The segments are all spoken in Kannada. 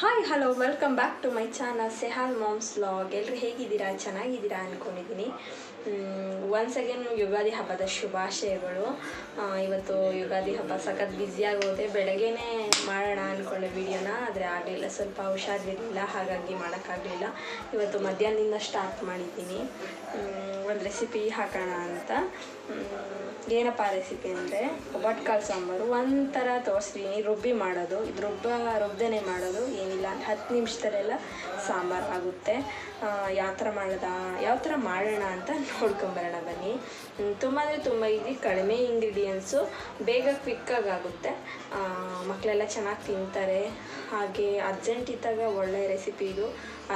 Hi hello welcome back to my channel Sehal moms vlog ಎಲ್ಲರೂ ಹೇಗಿದ್ದೀರಾ? ಚೆನ್ನಾಗಿದ್ದೀರಾ ಅಂದ್ಕೊಂಡಿದ್ದೀನಿ ಒನ್ಸ್ ಅಗೇನ್ ಯುಗಾದಿ ಹಬ್ಬದ ಶುಭಾಶಯಗಳು. ಇವತ್ತು ಯುಗಾದಿ ಹಬ್ಬ ಸಖತ್ ಬ್ಯುಸಿಯಾಗಿ ಹೋದೆ ಬೆಳಗ್ಗೆನೇ ಮಾಡೋಣ ಅಂದ್ಕೊಂಡೆ ವಿಡಿಯೋನ ಆದರೆ ಆಗಲಿಲ್ಲ, ಸ್ವಲ್ಪ ಹುಷಾರಿರಲಿಲ್ಲ, ಹಾಗಾಗಿ ಮಾಡೋಕ್ಕಾಗಲಿಲ್ಲ. ಇವತ್ತು ಮಧ್ಯಾಹ್ನದಿಂದ ಸ್ಟಾರ್ಟ್ ಮಾಡಿದ್ದೀನಿ. ಒಂದು ರೆಸಿಪಿ ಹಾಕೋಣ ಅಂತ. ಏನಪ್ಪ ರೆಸಿಪಿ ಅಂದರೆ ಕಾಳು ಸಾಂಬಾರು, ಒಂಥರ ತೋರಿಸ್ತೀನಿ ರುಬ್ಬಿ ಮಾಡೋದು. ಇದು ರುಬ್ಬ, ರುಬ್ದೇನೆ ಮಾಡೋದು, ಏನಿಲ್ಲ ಹತ್ತು ನಿಮಿಷದಲ್ಲೆಲ್ಲ ಸಾಂಬಾರು ಆಗುತ್ತೆ. ಯಾವ ಥರ ಮಾಡೋದ ಯಾವ ಥರ ಮಾಡೋಣ ಅಂತ ನೋಡ್ಕೊಂಬರೋಣ ಬನ್ನಿ. ತುಂಬ ಅಂದರೆ ತುಂಬ ಇದೆ ಕಡಿಮೆ ಇಂಗ್ರೀಡಿಯೆಂಟ್ಸು ಬೇಗ ಕ್ವಿಕ್ಕಾಗಿ ಆಗುತ್ತೆ ಮಕ್ಕಳೆಲ್ಲ ಚೆನ್ನಾಗಿ ತಿಂತಾರೆ. ಹಾಗೆ ಅರ್ಜೆಂಟ್ ಇದ್ದಾಗ ಒಳ್ಳೆ ರೆಸಿಪಿ ಇದು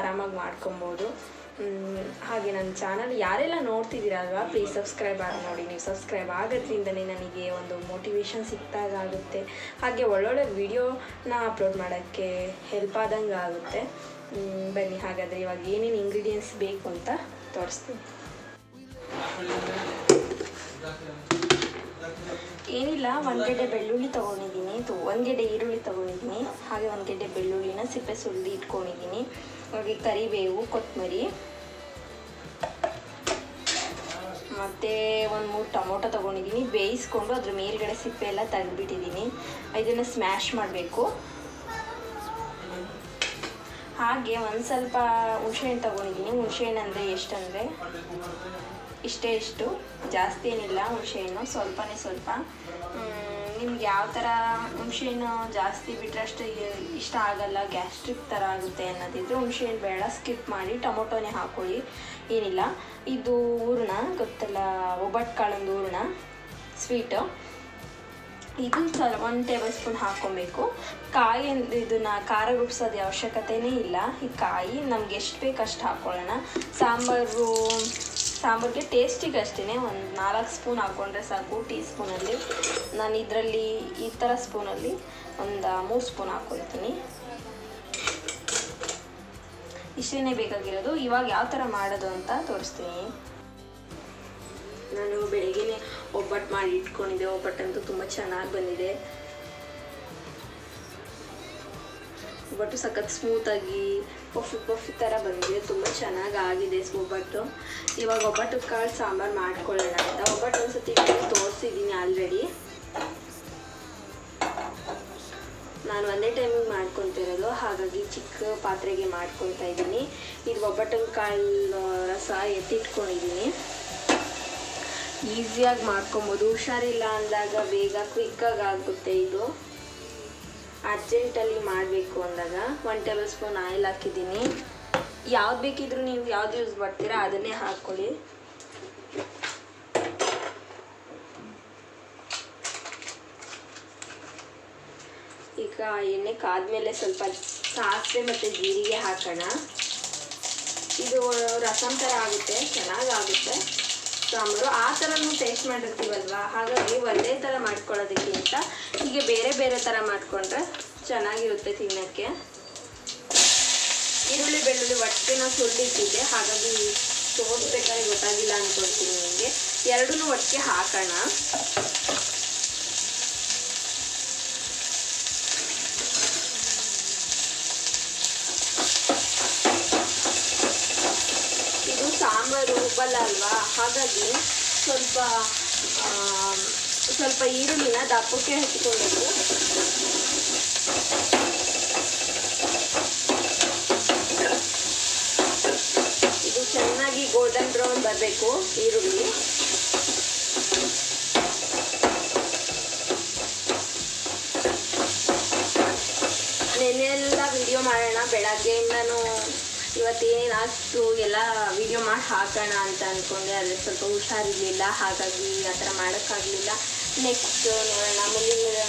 ಆರಾಮಾಗಿ ಮಾಡ್ಕೊಬೋದು. ಹಾಗೆ ನನ್ನ ಚಾನಲ್ ಯಾರೆಲ್ಲ ನೋಡ್ತಿದ್ದೀರಲ್ವಾ ಪ್ಲೀಸ್ ಸಬ್ಸ್ಕ್ರೈಬ್ ಆಗಿ ನೋಡಿ. ನೀವು ಸಬ್ಸ್ಕ್ರೈಬ್ ಆಗೋದ್ರಿಂದಲೇ ನನಗೆ ಒಂದು ಮೋಟಿವೇಶನ್ ಸಿಕ್ತಾಗ ಆಗುತ್ತೆ. ಹಾಗೆ ಒಳ್ಳೊಳ್ಳೆ ವಿಡಿಯೋನ ಅಪ್ಲೋಡ್ ಮಾಡೋಕ್ಕೆ ಹೆಲ್ಪ್ ಆದಂಗೆ ಆಗುತ್ತೆ. ಬನ್ನಿ, ಹಾಗಾದರೆ ಇವಾಗ ಏನೇನು ಇಂಗ್ರೀಡಿಯೆಂಟ್ಸ್ ಬೇಕು ಅಂತ ತೋರಿಸ್ತೀನಿ. ಏನಿಲ್ಲ, ಒಂದು ಗೆಡ್ಡೆ ಬೆಳ್ಳುಳ್ಳಿ ತೊಗೊಂಡಿದ್ದೀನಿ. ಒಂದು ಗೆಡ್ಡೆ ಈರುಳ್ಳಿ ತೊಗೊಂಡಿದ್ದೀನಿ. ಹಾಗೆ ಒಂದು ಗೆಡ್ಡೆ ಬೆಳ್ಳುಳ್ಳಿನ ಸಿಪ್ಪೆ ಸುಲಿದು ಇಟ್ಕೊಂಡಿದ್ದೀನಿ. ಹಾಗೆ ಕರಿಬೇವು ಕೊತ್ತಂಬರಿ ಮತ್ತು ಒಂದು ಮೂರು ಟೊಮೊಟೊ ತೊಗೊಂಡಿದ್ದೀನಿ. ಬೇಯಿಸ್ಕೊಂಡು ಅದ್ರ ಮೇಲ್ಗಡೆ ಸಿಪ್ಪೆ ಎಲ್ಲ ತೆಗೆದುಬಿಟ್ಟಿದ್ದೀನಿ. ಇದನ್ನು ಸ್ಮ್ಯಾಶ್ ಮಾಡಬೇಕು. ಹಾಗೆ ಒಂದು ಸ್ವಲ್ಪ ಹುಣಸೆಹಣ್ಣು ತೊಗೊಂಡಿದ್ದೀನಿ. ಹುಣಸೆಹಣ್ಣು ಅಂದರೆ ಎಷ್ಟಂದರೆ ಇಷ್ಟೇ ಇಷ್ಟು. ಜಾಸ್ತಿ ಏನಿಲ್ಲ ಹುಣಸೆಹಣ್ಣು ಸ್ವಲ್ಪನೇ ಸ್ವಲ್ಪ. ನಿಮ್ಗೆ ಯಾವ ಥರ ಹುಣಸೆಹಣ್ಣು ಜಾಸ್ತಿ ಬಿಟ್ಟರೆ ಅಷ್ಟು ಇಷ್ಟ ಆಗಲ್ಲ, ಗ್ಯಾಸ್ಟ್ರಿಕ್ ಥರ ಆಗುತ್ತೆ ಅನ್ನೋದಿದ್ರೆ ಹುಣಸೆಹಣ್ಣು ಬೇಡ, ಸ್ಕಿಪ್ ಮಾಡಿ, ಟೊಮೊಟೊನೇ ಹಾಕೊಳ್ಳಿ, ಏನಿಲ್ಲ. ಇದು ಹೂರ್ಣ, ಗೊತ್ತಲ್ಲ ಒಬ್ಬಟ್ಟು ಕಾಳೊಂದು ಹೂರ್ಣ, ಸ್ವೀಟು. ಇದು ಸರ್, ಒಂದು ಟೇಬಲ್ ಸ್ಪೂನ್ ಹಾಕ್ಕೊಬೇಕು. ಕಾಯಿ ಇದನ್ನು ಖಾರ ರುಬ್ಸೋದು ಅವಶ್ಯಕತೆನೇ ಇಲ್ಲ. ಈ ಕಾಯಿ ನಮ್ಗೆ ಎಷ್ಟು ಬೇಕು ಅಷ್ಟು ಹಾಕ್ಕೊಳ್ಳೋಣ ಸಾಂಬಾರು ಸಾಂಬಾರಿಗೆ ಟೇಸ್ಟಿಗೆ ಅಷ್ಟೇ ಒಂದು ನಾಲ್ಕು ಸ್ಪೂನ್ ಹಾಕ್ಕೊಂಡ್ರೆ ಸಾಕು, ಟೀ ಸ್ಪೂನಲ್ಲಿ. ನಾನು ಇದರಲ್ಲಿ ಈ ಥರ ಸ್ಪೂನಲ್ಲಿ ಒಂದು ಮೂರು ಸ್ಪೂನ್ ಹಾಕ್ಕೊಳ್ತೀನಿ ಇಷ್ಟೇ ಬೇಕಾಗಿರೋದು. ಇವಾಗ ಯಾವ ಥರ ಮಾಡೋದು ಅಂತ ತೋರಿಸ್ತೀನಿ. ನಾನು ಬೆಳಗ್ಗೆ ಒಬ್ಬಟ್ಟು ಮಾಡಿ ಇಟ್ಕೊಂಡಿದ್ದೆ. ಒಬ್ಬಟ್ಟಂತೂ ತುಂಬ ಚೆನ್ನಾಗಿ ಬಂದಿದೆ. ಒಬ್ಬಟ್ಟು ಸಖತ್ ಸ್ಮೂತಾಗಿ ಪಫಿ ಪಫಿ ಥರ ಬಂದಿದೆ. ತುಂಬ ಚೆನ್ನಾಗಿ ಆಗಿದೆ ಒಬ್ಬಟ್ಟು. ಇವಾಗ ಒಬ್ಬಟ್ಟು ಕಾಳು ಸಾಂಬಾರು ಮಾಡ್ಕೊಳ್ಳೋಣ ಅಂತ. ಒಬ್ಬಟ್ಟು ಒಂದ್ಸತಿ ತೋರಿಸಿದ್ದೀನಿ ಆಲ್ರೆಡಿ ನಾನು ಒಂದೇ ಟೈಮಿಗೆ ಮಾಡ್ಕೊತಿರೋದು ಹಾಗಾಗಿ ಚಿಕ್ಕ ಪಾತ್ರೆಗೆ ಮಾಡ್ಕೊತಾ ಇದ್ದೀನಿ. ಇದು ಒಬ್ಬಟ್ಟು ಕಾಳು ರಸ ಎತ್ತಿಟ್ಕೊಂಡಿದ್ದೀನಿ. ಈಸಿಯಾಗಿ ಮಾಡ್ಕೊಬೋದು. ಹುಷಾರಿಲ್ಲ ಅಂದಾಗ ಬೇಗ ಕ್ವಿಕ್ಕಾಗಿ ಆಗುತ್ತೆ ಇದು. ಅರ್ಜೆಂಟಲ್ಲಿ ಮಾಡಬೇಕು ಅಂದಾಗ ಒನ್ ಟೇಬಲ್ ಸ್ಪೂನ್ ಆಯಿಲ್ ಹಾಕಿದ್ದೀನಿ. ಯಾವ್ದು ಬೇಕಿದ್ರೂ ನೀವು ಯಾವ್ದು ಯೂಸ್ ಮಾಡ್ತೀರಾ ಅದನ್ನೇ ಹಾಕ್ಕೊಳ್ಳಿ. ಈಗ ಎಣ್ಣೆ ಕಾದ್ಮೇಲೆ ಸ್ವಲ್ಪ ಸಾಸಿವೆ ಮತ್ತು ಜೀರಿಗೆ ಹಾಕೋಣ. ಇದು ರಸಂ ಥರ ಆಗುತ್ತೆ, ಚೆನ್ನಾಗಾಗುತ್ತೆ. ಸಾಂಬಾರು, ಆ ಥರನೂ ಟೇಸ್ಟ್ ಮಾಡಿರ್ತೀವಲ್ವ? ಹಾಗಾಗಿ ಒಂದೇ ಥರ ಮಾಡ್ಕೊಳ್ಳೋದಕ್ಕಿಂತ ಹೀಗೆ ಬೇರೆ ಬೇರೆ ಥರ ಮಾಡಿಕೊಂಡ್ರೆ ಚೆನ್ನಾಗಿರುತ್ತೆ ತಿನ್ನೋಕ್ಕೆ. ಈರುಳ್ಳಿ ಬೆಳ್ಳುಳ್ಳಿ ಒಟ್ಟಿನ ಸುಳ್ಳಿಟ್ಟಿದ್ದೆ ಹಾಗಾಗಿ ತೋರಿಸ್ಬೇಕಾದ್ರೆ ಗೊತ್ತಾಗಿಲ್ಲ ಅಂದ್ಕೊಳ್ತೀನಿ ನಿಮಗೆ. ಎರಡೂ ಒಟ್ಟಿಗೆ ಹಾಕೋಣ ಇದು ಸಾಂಬಾರು ರುಬ್ಬಲ್ಲ ಅಲ್ವಾ? ಹಾಗಾಗಿ ಸ್ವಲ್ಪ ಸ್ವಲ್ಪ ಈರುಳ್ಳಿನ ದಪ್ಪಕ್ಕೆ ಹಚ್ಕೊಳ್ಬೇಕು ಇದು ಚೆನ್ನಾಗಿ ಗೋಲ್ಡನ್ ಬ್ರೌನ್ ಬರಬೇಕು, ಈರುಳ್ಳಿ. ನೆನ್ನೆಲ್ಲ ವಿಡಿಯೋ ಮಾಡೋಣ, ಬೆಳಗ್ಗೆಯಿಂದನೂ ಇವತ್ತೇನೇನು ಆಯಿತು ಎಲ್ಲ ವಿಡಿಯೋ ಮಾಡಿ ಹಾಕೋಣ ಅಂತ ಅಂದ್ಕೊಂಡೆ ಆದರೆ ಸ್ವಲ್ಪ ಹುಷಾರಿರಲಿಲ್ಲ. ಹಾಗಾಗಿ ಆ ಥರ ಮಾಡೋಕ್ಕಾಗಲಿಲ್ಲ. ನೆಕ್ಸ್ಟ್ ನೋಡೋಣ. ಮುಂದಿನ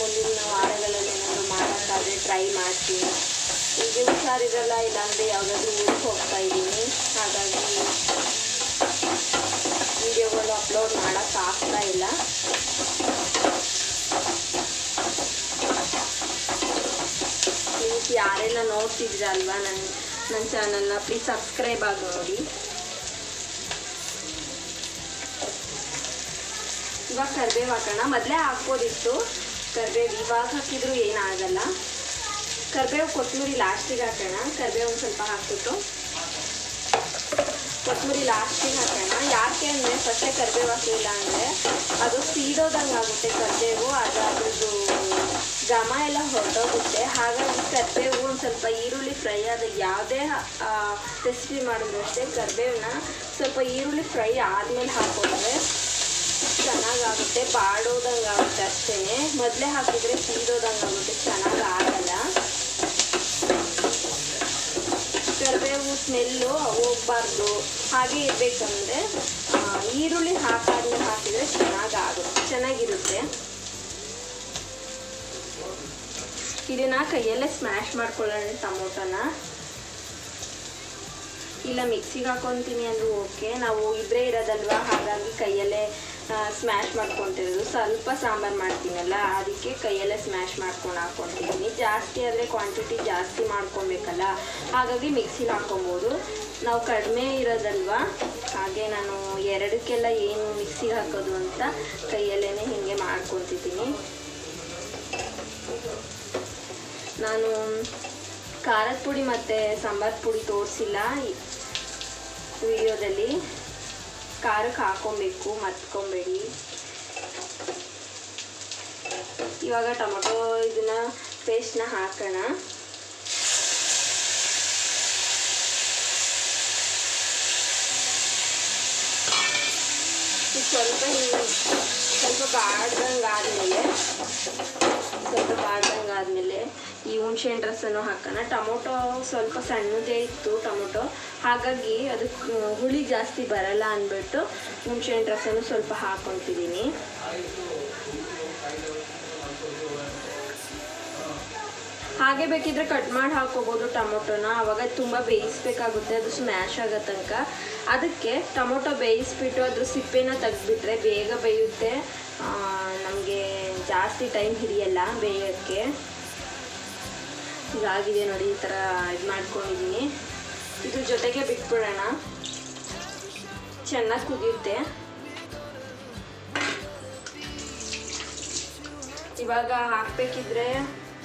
ಮುಂದಿನ ವಾರಗಳಲ್ಲಿ ಏನಾದರೂ ಮಾಡೋಕ್ಕಾದರೆ ಟ್ರೈ ಮಾಡ್ತೀನಿ. ಈಗ ಹುಷಾರಿರಲ್ಲ, ಇಲ್ಲಾಂದರೆ ಯಾವುದಾದ್ರೂ ಊರಿಗೆ ಹೋಗ್ತಾ ಇದ್ದೀನಿ. ಹಾಗಾಗಿ ವಿಡಿಯೋಗಳು ಅಪ್ಲೋಡ್ ಮಾಡೋಕ್ಕಾಗ್ತಾ ಇಲ್ಲ. ಯಾರೆಲ್ಲ ನೋಡ್ತಿದ್ರಲ್ವಾ ನನ್ನ ನನ್ನ ಚಾನಲ್ನ ಪ್ಲೀಸ್ ಸಬ್ಸ್ಕ್ರೈಬ್ ಆಗಿ ನೋಡಿ. ಇವಾಗ ಕರಿಬೇವು ಹಾಕೋಣ. ಮೊದಲೇ ಹಾಕ್ಬೋದಿತ್ತು. ಕರಿಬೇವು ಇವಾಗ ಹಾಕಿದ್ರು ಏನಾಗಲ್ಲ. ಕರಿಬೇವು ಕೊತ್ತಂಬರಿ ಲಾಸ್ಟಿಗೆ ಹಾಕೋಣ. ಕರಿಬೇವು ಸ್ವಲ್ಪ ಹಾಕ್ಬಿಟ್ಟು. ಕೊತ್ತಂಬರಿ ಲಾಸ್ಟಿಗೆ ಹಾಕೋಣ ಯಾಕೆ ಅಂದರೆ ಫಸ್ಟೇ ಕರಿಬೇವು ಹಾಕಲಿಲ್ಲ ಅಂದರೆ ಅದು ಸೀದೋದಂಗೆ ಆಗುತ್ತೆ ಕರಿಬೇವು ಅದು ಅದ್ರದ್ದು ಘಮ ಎಲ್ಲ ಹೊರಟೋಗುತ್ತೆ. ಹಾಗಾಗಿ ಕರಿಬೇವು ಒಂದು ಸ್ವಲ್ಪ ಈರುಳ್ಳಿ ಫ್ರೈ ಆದ ಯಾವುದೇ ರೆಸಿಪಿ ಮಾಡಿದ್ರು ಅಷ್ಟೇ ಕರಿಬೇವನ್ನ ಸ್ವಲ್ಪ ಈರುಳ್ಳಿ ಫ್ರೈ ಆದಮೇಲೆ ಹಾಕೊಂಡ್ರೆ ಚೆನ್ನಾಗಾಗುತ್ತೆ ಬಾಡೋದಂಗೆ ಆಗುತ್ತೆ ಅಷ್ಟೇ. ಮೊದಲೇ ಹಾಕಿದ್ರೆ ಸೀದೋದಂಗೆ ಆಗುತ್ತೆ, ಚೆನ್ನಾಗಿ ಆಗಲ್ಲ ಕರಿಬೇವು ಸ್ಮೆಲ್ಲು ಹೋಗ್ಬಾರ್ದು. ಹಾಗೆ ಇರಬೇಕಂದ್ರೆ ಈರುಳ್ಳಿ ಹಾಕಾದ್ಮೇಲೆ ಹಾಕಿದರೆ ಚೆನ್ನಾಗಾಗುತ್ತೆ ಚೆನ್ನಾಗಿರುತ್ತೆ. ಇದನ್ನ ಕೈಯಲ್ಲೇ ಸ್ಮ್ಯಾಶ್ ಮಾಡ್ಕೊಳ್ಳೋಣ ಟೊಮೊಟೊನ. ಇಲ್ಲ ಮಿಕ್ಸಿಗೆ ಹಾಕೊತೀನಿ ಅಂದರೂ ಓಕೆ ನಾವು ಇಬ್ಬರೇ ಇರೋದಲ್ವಾ? ಹಾಗಾಗಿ ಕೈಯಲ್ಲೇ ಸ್ಮ್ಯಾಶ್ ಮಾಡ್ಕೊತಿರೋದು. ಸ್ವಲ್ಪ ಸಾಂಬಾರು ಮಾಡ್ತೀನಲ್ಲ, ಅದಕ್ಕೆ ಕೈಯಲ್ಲೇ ಸ್ಮ್ಯಾಶ್ ಮಾಡ್ಕೊಂಡು ಹಾಕ್ಕೊತಿದ್ದೀನಿ ಜಾಸ್ತಿ ಆದರೆ ಕ್ವಾಂಟಿಟಿ ಜಾಸ್ತಿ ಮಾಡ್ಕೊಬೇಕಲ್ಲ, ಹಾಗಾಗಿ ಮಿಕ್ಸಿಲಿ ಹಾಕ್ಕೊಬೋದು ನಾವು ಕಡಿಮೆ ಇರೋದಲ್ವಾ? ಹಾಗೆ ನಾನು ಎರಡಕ್ಕೆಲ್ಲ ಏನು ಮಿಕ್ಸಿಗೆ ಹಾಕೋದು ಅಂತ ಕೈಯಲ್ಲೇ ಹೀಗೆ ಮಾಡ್ಕೊತಿದ್ದೀನಿ. ನಾನು ಖಾರದ ಪುಡಿ ಮತ್ತು ಸಾಂಬಾರು ಪುಡಿ ತೋರಿಸಿಲ್ಲ ವಿಡಿಯೋದಲ್ಲಿ. ಖಾರಕ್ಕೆ ಹಾಕೊಬೇಕು ಮತ್ಕೊಬೇಡಿ. ಇವಾಗ ಟೊಮೊಟೊ ಇದನ್ನ ಪೇಸ್ಟ್ನ ಹಾಕೋಣ. ಸ್ವಲ್ಪ ಸ್ವಲ್ಪ ಬಾಡ್ದಂಗೆ ಆದಮೇಲೆ, ಸ್ವಲ್ಪ ಬಾಡ್ದಂಗೆ ಆದಮೇಲೆ ಈ ಹುಣ್ಸೆಣ್ ರಸನೂ ಹಾಕೋಣ. ಟೊಮೊಟೊ ಸ್ವಲ್ಪ ಸಣ್ಣದೇ ಇತ್ತು ಟೊಮೊಟೊ. ಹಾಗಾಗಿ ಅದಕ್ಕೆ ಹುಳಿ ಜಾಸ್ತಿ ಬರಲ್ಲ ಅಂದ್ಬಿಟ್ಟು ಹುಣ್ಸೆಣ್ ರಸನೂ ಸ್ವಲ್ಪ ಹಾಕ್ಕೊತಿದ್ದೀನಿ ಹಾಗೆ ಬೇಕಿದ್ರೆ ಕಟ್ ಮಾಡಿ ಹಾಕೋಬೋದು ಟೊಮೊಟೊನ. ಅವಾಗ ತುಂಬ ಬೇಯಿಸ್ಬೇಕಾಗುತ್ತೆ, ಅದು ಸ್ಮ್ಯಾಶ್ ಆಗೋ ತನಕ. ಅದಕ್ಕೆ ಟೊಮೊಟೊ ಬೇಯಿಸ್ಬಿಟ್ಟು ಅದ್ರ ಸಿಪ್ಪೆನ ತೆಗೆದ್ಬಿಟ್ರೆ ಬೇಗ ಬೇಯುತ್ತೆ. ನಮಗೆ ಜಾಸ್ತಿ ಟೈಮ್ ಹಿಡಿಯಲ್ಲ ಬೇಯೋಕ್ಕೆ. ಇದಾಗಿದೆ ನೋಡಿ, ಈ ಥರ ಇದು ಮಾಡ್ಕೊಂಡಿದ್ದೀನಿ ಇದ್ರ ಜೊತೆಗೆ ಬಿಟ್ಬಿಡೋಣ. ಚೆನ್ನಾಗಿ ಕುದಿಯುತ್ತೆ. ಇವಾಗ ಹಾಕ್ಬೇಕಿದ್ರೆ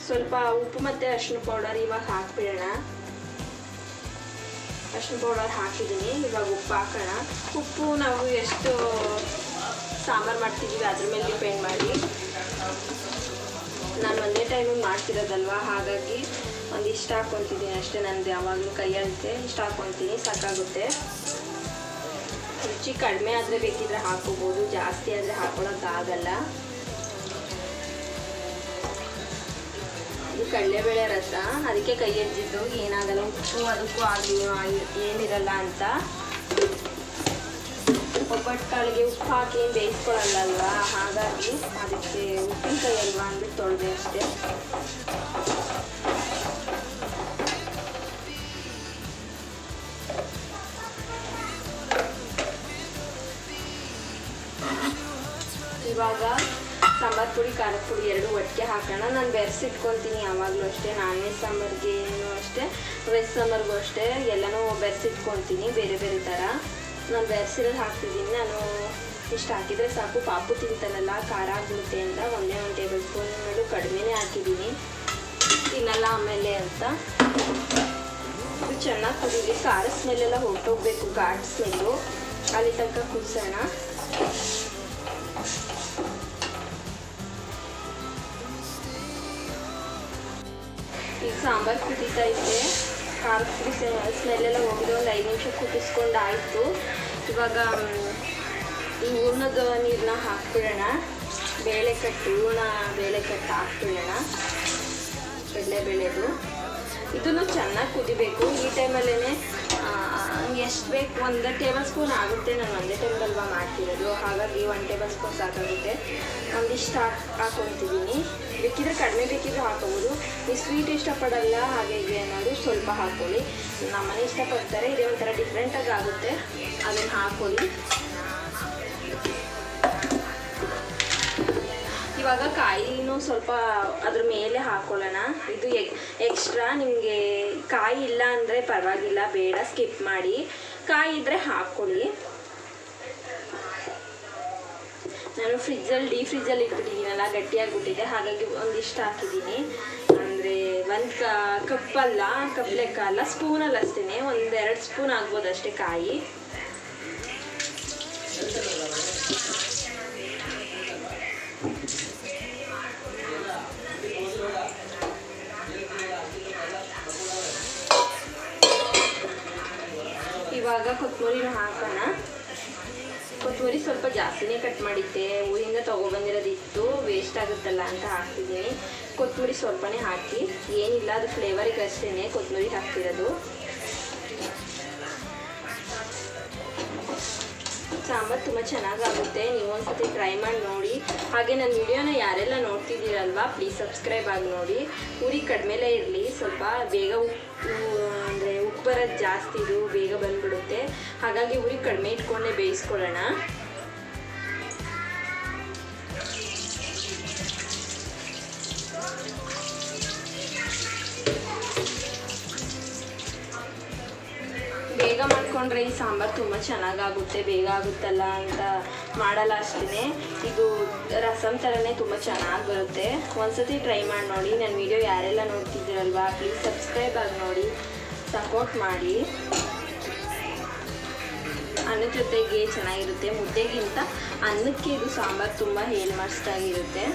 ಸ್ವಲ್ಪ ಉಪ್ಪು ಮತ್ತು ಅರಿಶಿನ ಪೌಡರ್ ಇವಾಗ ಹಾಕ್ಬಿಡೋಣ. ಅರಿಶಿನ ಪೌಡರ್ ಹಾಕಿದ್ದೀನಿ, ಇವಾಗ ಉಪ್ಪು ಹಾಕೋಣ. ಉಪ್ಪು ನಾವು ಎಷ್ಟು ಸಾಂಬಾರು ಮಾಡ್ತಿದ್ದೀವಿ ಅದ್ರ ಮೇಲೆ ಡಿಪೆಂಡ್ ಮಾಡಿ. ನಾನು ಒಂದೇ ಟೈಮಿಗೆ ಮಾಡ್ತಿರೋದಲ್ವ? ಹಾಗಾಗಿ ಒಂದು ಇಷ್ಟ ಅಷ್ಟೇ ನಂದು, ಯಾವಾಗಲೂ ಕೈಯಂತೆ. ಇಷ್ಟ ಹಾಕ್ಕೊತೀನಿ ಸಾಕಾಗುತ್ತೆ. ರುಚಿ ಕಡಿಮೆ ಆದರೆ ಬೇಕಿದ್ರೆ ಹಾಕೋಬೋದು, ಜಾಸ್ತಿ ಆದರೆ ಹಾಕೊಳ್ಳೋಕ್ಕಾಗಲ್ಲ. ಕಡಲೆಬೇಳೆ ರಸ, ಅದಕ್ಕೆ ಕೈ ಎಜ್ಜಿದ್ದು ಏನಾಗಲ್ಲ, ಉಪ್ಪು, ಅದಕ್ಕೂ ಆಗಲಿ ಏನಿರಲ್ಲ ಅಂತ. ಒಬ್ಬಟ್ಟು ಉಪ್ಪು ಹಾಕಿ ಬೇಯಿಸ್ಕೊಳ್ಳಲ್ಲ ಹಾಗಾಗಿ ಅದಕ್ಕೆ ಉಪ್ಪಿನಕಾಯಿ ಅಲ್ವಾ ಅಂದ್ಬಿಟ್ಟು ತೊಳೆದೆ ಅಷ್ಟೇ. ಇವಾಗ ಸಾಂಬಾರು ಪುಡಿ, ಖಾರದ ಪುಡಿ ಎರಡು ಒಟ್ಟಿಗೆ ಹಾಕೋಣ. ನಾನು ಬೆರೆಸಿಟ್ಕೊತೀನಿ ಯಾವಾಗಲೂ ಅಷ್ಟೇ. ನಾನ್ ವೆಜ್ ಸಾಂಬಾರ್ಗೇನು ಅಷ್ಟೇ, ವೆಜ್ ಸಾಂಬಾರ್ಗೂ ಅಷ್ಟೇ. ಎಲ್ಲನೂ ಬೆರೆಸಿಟ್ಕೊತೀನಿ ಬೇರೆ ಬೇರೆ ಥರ. ನಾನು ಬೆರೆಸಿರೋದು ಹಾಕ್ತಿದ್ದೀನಿ. ನಾನು ಇಷ್ಟು ಹಾಕಿದರೆ ಸಾಕು. ಪಾಪು ತಿಂತಾನಲ್ಲ ಖಾರ ಆಗ್ಬಿಡುತ್ತೆ ಅಂತ ಒಂದೇ ಒಂದು ಟೇಬಲ್ ಸ್ಪೂನ್ ಕಡಿಮೆನೇ ಹಾಕಿದ್ದೀನಿ. ತಿನ್ನಲ್ಲ ಆಮೇಲೆ ಅಂತ. ಇದು ಚೆನ್ನಾಗಿ ಕುದೀಲಿ. ಖಾರ ಸ್ಮೆಲ್ಲೆಲ್ಲ ಹೊರಟೋಗ್ಬೇಕು ಘಾಟ್ ಸ್ಮೆಲ್ಲು ಅಲ್ಲಿ ತನಕ ಕುದಿಸೋಣ. ಈಗ ಸಾಂಬಾರು ಕುದೀತಾ ಇದ್ದೆ. ಖಾರ ಪುಡಿ ಸ್ಮೆಲ್ಲೆಲ್ಲ ಹೋಗಿದೆ. ಒಂದು ಐದು ನಿಮಿಷ ಕುದಿಸ್ಕೊಂಡು ಆಯಿತು ಇವಾಗ ಈ ಹೂರ್ಣದ ನೀರನ್ನ ಹಾಕ್ಬಿಡೋಣ. ಬೇಳೆ ಕಟ್ಟು ಹೂರ್ಣ ಬೇಳೆ ಕಟ್ಟು ಹಾಕ್ಬಿಡೋಣ ಬೆಳೆದು. ಇದನ್ನು ಚೆನ್ನಾಗಿ ಕುದಿಬೇಕು. ಈ ಟೈಮಲ್ಲೇ ಒಂದು ಟೇಬಲ್ ಸ್ಪೂನ್ ಆಗುತ್ತೆ, ನಾನು ಒಂದೇ ಟೈಮಲ್ವಾ ಮಾಡ್ತಿರೋದು. ಹಾಗಾಗಿ ಒನ್ ಟೇಬಲ್ ಸ್ಪೂನ್ ಸಾಕಾಗುತ್ತೆ. ಒಂದಿಷ್ಟು ಹಾಕಿ ಬೇಕಿದ್ರೆ ಕಡಿಮೆ ಬೇಕಿದ್ರೆ ಹಾಕೋಬೋದು. ಈ ಸ್ವೀಟ್ ಇಷ್ಟಪಡಲ್ಲ ಹಾಗೆ ಹೀಗೆ ಅನ್ನೋದು ಸ್ವಲ್ಪ ಹಾಕ್ಕೊಳ್ಳಿ ನಮ್ಮನೆ ಇಷ್ಟಪಡ್ತಾರೆ, ಇದೇ ಒಂಥರ ಡಿಫ್ರೆಂಟಾಗಿ ಆಗುತ್ತೆ. ಅದನ್ನು ಹಾಕೊಳ್ಳಿ. ಇವಾಗ ಕಾಯಿನೂ ಸ್ವಲ್ಪ ಅದ್ರ ಮೇಲೆ ಹಾಕೊಳ್ಳೋಣ. ಇದು ಎಕ್ಸ್ಟ್ರಾ ನಿಮಗೆ ಕಾಯಿ ಇಲ್ಲ ಅಂದರೆ ಪರವಾಗಿಲ್ಲ, ಬೇಡ ಸ್ಕಿಪ್ ಮಾಡಿ. ಕಾಯಿ ಇದ್ರೆ ಹಾಕ್ಕೊಳ್ಳಿ. ನಾನು ಫ್ರಿಜ್ಜಲ್ಲಿ ಡೀ ಫ್ರಿಜ್ಜಲ್ಲಿ ಇಟ್ಬಿಟ್ಟಿದ್ದೀನಲ್ಲ ಗಟ್ಟಿಯಾಗಿಬಿಟ್ಟಿದೆ ಹಾಗಾಗಿ ಒಂದಿಷ್ಟು ಹಾಕಿದ್ದೀನಿ. ಅಂದರೆ ಒಂದು ಕಪ್ಪಲ್ಲ ಕಪ್ ಲೆಕ್ಕ ಅಲ್ಲ ಸ್ಪೂನಲ್ಲಿ ಅಷ್ಟೇ ಒಂದೆರಡು ಸ್ಪೂನ್ ಆಗ್ಬೋದು ಅಷ್ಟೇ ಕಾಯಿ. ಜಾಸ್ತಿನೇ ಕಟ್ ಮಾಡಿದ್ದೆ. ಊರಿಂದ ತೊಗೊಬಂದಿರೋದಿತ್ತು ವೇಸ್ಟ್ ಆಗುತ್ತಲ್ಲ ಅಂತ ಹಾಕ್ತಿದ್ದೀನಿ. ಕೊತ್ತಂಬರಿ ಸ್ವಲ್ಪನೇ ಹಾಕಿ. ಏನಿಲ್ಲ, ಅದು ಫ್ಲೇವರಿಗೆ ಅಷ್ಟೇ ಕೊತ್ತಂಬರಿ ಹಾಕ್ತಿರೋದು. ಸಾಂಬಾರು ತುಂಬ ಚೆನ್ನಾಗಾಗುತ್ತೆ. ನೀವು ಒಂದ್ಸತಿ ಟ್ರೈ ಮಾಡಿ ನೋಡಿ. ಹಾಗೆ ನನ್ನ ವಿಡಿಯೋನ ಯಾರೆಲ್ಲ ನೋಡ್ತಿದ್ದೀರಲ್ವಾ ಪ್ಲೀಸ್ ಸಬ್ಸ್ಕ್ರೈಬ್ ಆಗಿ ನೋಡಿ. ಉರಿ ಕಡಿಮೆಲೇ ಇರಲಿ. ಸ್ವಲ್ಪ ಬೇಗ ಉಪ್ಪು ಅಂದರೆ ಉಪ್ಪು ಬರೋದು ಜಾಸ್ತಿ ಇದು, ಬೇಗ ಬಂದುಬಿಡುತ್ತೆ. ಹಾಗಾಗಿ ಉರಿ ಕಡಿಮೆ ಇಟ್ಕೊಂಡೇ ಬೇಯಿಸ್ಕೊಳ್ಳೋಣ. ಬೇಗ ಮಾಡಿಕೊಂಡ್ರೆ ಈ ಸಾಂಬಾರು ತುಂಬ ಚೆನ್ನಾಗಾಗುತ್ತೆ, ಬೇಗ ಆಗುತ್ತಲ್ಲ ಅಂತ ಮಾಡಲ್ಲ ಅಷ್ಟೇ ಇದು ರಸಮ್ ಥರನೇ ತುಂಬ ಚೆನ್ನಾಗಿ ಬರುತ್ತೆ. ಒಂದ್ಸತಿ ಟ್ರೈ ಮಾಡಿ ನೋಡಿ. ನನ್ನ ವೀಡಿಯೋ ಯಾರೆಲ್ಲ ನೋಡ್ತಿದ್ದೀರಲ್ವಾ ಪ್ಲೀಸ್ ಸಬ್ಸ್ಕ್ರೈಬ್ ಆಗಿ ನೋಡಿ. ಸಪೋರ್ಟ್ ಮಾಡಿ. ಅನ್ನದ ಜೊತೆಗೆ ಚೆನ್ನಾಗಿರುತ್ತೆ. ಮುದ್ದೆಗಿಂತ ಅನ್ನಕ್ಕೆ ಇದು ಸಾಂಬಾರು ತುಂಬ ಹೇಲ್ ಮಾಡಿಸ್ದಾಗಿರುತ್ತೆ.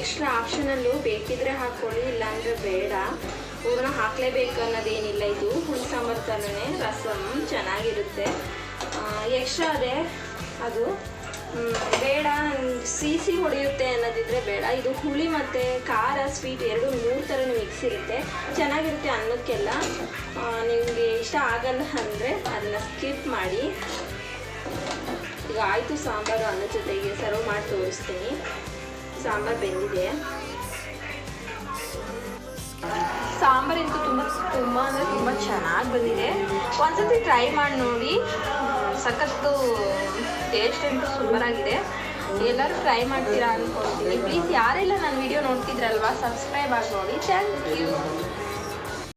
ಎಕ್ಸ್ಟ್ರಾ ಆಪ್ಷನಲ್ಲೂ ಬೇಕಿದ್ರೆ ಹಾಕ್ಕೊಳ್ಳಿ, ಇಲ್ಲಾಂದರೆ ಬೇಡ. ಹೂರ್ಣ ಹಾಕಲೇಬೇಕು ಅನ್ನೋದೇನಿಲ್ಲ ಇದು. ಹುಳಿ ಸಾಂಬಾರು ಥರನೇ ರಸಮ್ ಚೆನ್ನಾಗಿರುತ್ತೆ. ಎಕ್ಸ್ಟ್ರಾ ಅದೇ ಅದು. ಬೇಡ ಸಿಹಿ ಹೊಡೆಯುತ್ತೆ ಅನ್ನೋದಿದ್ರೆ ಬೇಡ. ಇದು ಹುಳಿ ಮತ್ತು ಖಾರ ಸ್ವೀಟ್ ಎರಡು ಮೂರು ಥರ ಮಿಕ್ಸ್ ಇರುತ್ತೆ. ಚೆನ್ನಾಗಿರುತ್ತೆ ಅನ್ನೋಕ್ಕೆಲ್ಲ ನಿಮಗೆ ಇಷ್ಟ ಆಗಲ್ಲ ಅಂದರೆ ಅದನ್ನು ಸ್ಕಿಪ್ ಮಾಡಿ. ಈಗ ಆಯಿತು ಸಾಂಬಾರು ಅನ್ನೋ ಜೊತೆಗೆ ಸರ್ವ್ ಮಾಡಿ ತೋರಿಸ್ತೀನಿ. ಸಾಂಬಾರು ಬೆಂದಿದೆ ಸಾಂಬಾರಂತೂ ತುಂಬ ತುಂಬ ಅಂದರೆ ತುಂಬ ಚೆನ್ನಾಗಿ ಬಂದಿದೆ. ಒಂದ್ಸತಿ ಟ್ರೈ ಮಾಡಿ ನೋಡಿ. ಸಖತ್ತು ಟೇಸ್ಟ್ ಅಂತೂ ಸೂಪರ್ ಆಗಿದೆ. ಎಲ್ಲರೂ ಟ್ರೈ ಮಾಡ್ತೀರಾ ಅಂದ್ಕೊಳ್ತೀನಿ ಪ್ಲೀಸ್ ಯಾರೆಲ್ಲ ನನ್ನ ವಿಡಿಯೋ ನೋಡ್ತಿದ್ರಲ್ವಾ ಸಬ್ಸ್ಕ್ರೈಬ್ ಆಗಿ ನೋಡಿ. Thank you